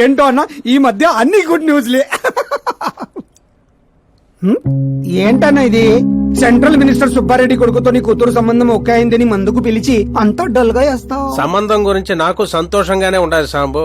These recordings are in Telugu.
ఏంటో అన్న? ఈ మధ్య అన్ని గుడ్ న్యూస్లే హ్మ్? ఏంటన్నా ఇది? సెంట్రల్ మినిస్టర్ సుబ్బారెడ్డి కొడుకుతో నీ కూతురు సంబంధం ఒకే అయిందని మందుకు పిలిచి అంత డల్గా వేస్తావు సంబంధం గురించి నాకు సంతోషంగానే ఉండదు సాంబు.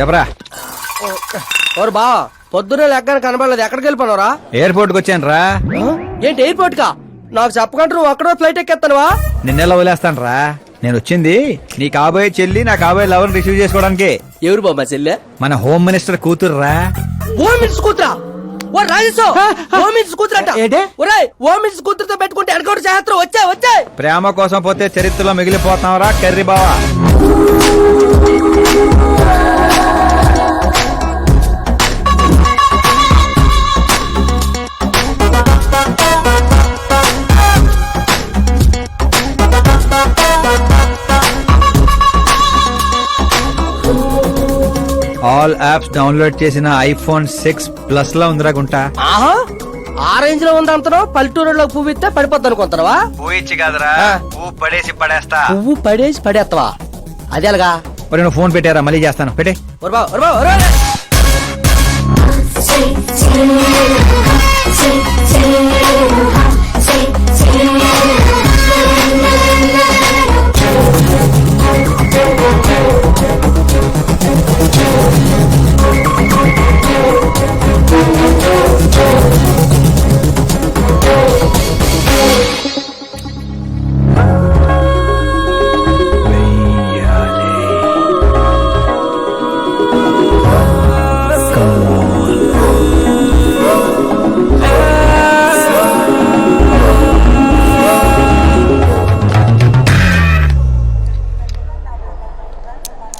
చెప్పరా? ఓరు బా పొద్దునే లెక్కన కనబడలేదు. ఎక్కడికి వెళ్ళిపోనరా ఎయిర్పోర్ట్కి వచ్చాను రా ఏంటి ఎయిర్పోర్ట్ కా నాకు చెప్పకుండా నువ్వు అక్కడో ఫ్లైట్ ఎక్కేస్తానువా నిన్నెలా వదిలేస్తాను రా నేను వచ్చింది నీ కాబోయే చెల్లి నా కాబోయే లవర్ రిసీవ్ చేసుకోవడానికి. ఎవరు బాబా చెల్లె? మన హోమ్ మినిస్టర్ కూతురు రా ఓ మినిట్స్ కూతురా? ఓ రాజేశో! ఓ మినిట్స్ కూతురట. ఏంటి? ఒరేయ్ ఓ మినిట్స్ కూతురుతో పెట్టుకుంటే ఎడకూడ చేస్తారు? వచ్చా వచ్చా! ప్రేమ కోసం పోతే చరిత్రలో మిగిలిపోతాం రా కర్రీ బావా? ఆల్ యాప్స్ డౌన్లోడ్ చేసిన ఐఫోన్ సిక్స్ ప్లస్ లా ఉందిరా గుంటా ఆహా ఆ రేంజ్లో ఉంది అంతనో పల్లెటూరులో పువ్వు ఇస్తే పడిపోద్ది అనుకుంటావా పోయిచ్చి కదరా పువ్వు పడేసి పడేస్తా పువ్వు పడేసి పడేస్తావా అదే అలాగా మరి నువ్వు ఫోన్ పెట్టారా మళ్ళీ చేస్తాను పెట్టే ఒరు బా ఒరు బా ఒరు బా.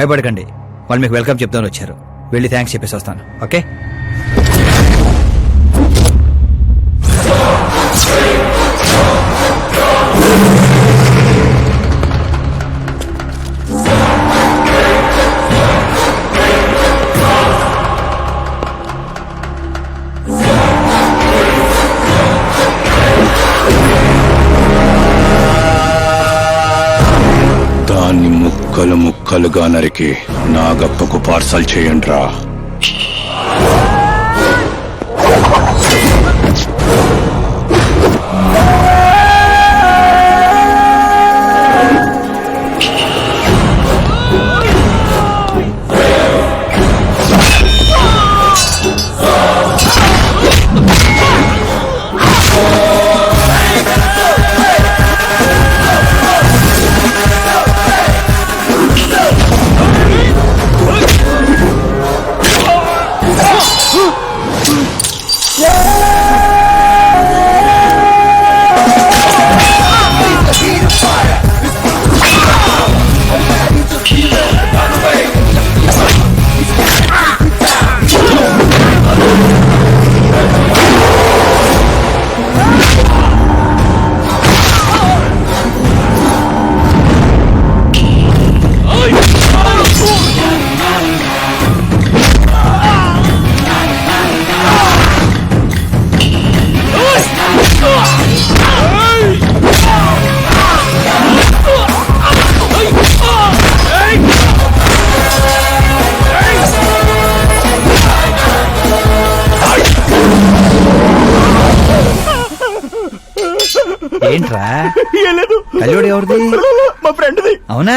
భయపడకండి. వాళ్ళు మీకు వెల్కమ్ చెప్తాను వచ్చారు. వెళ్ళి థ్యాంక్స్ చెప్పేసి వస్తాను. ఓకే? దాన్ని ముక్కలు ముక్కలుగా నరికి నాగప్పకు పార్సల్ చేయండి ఏంట్రా? కళ్ళోడు ఎవరిది? మా ఫ్రెండ్ది. అవునా?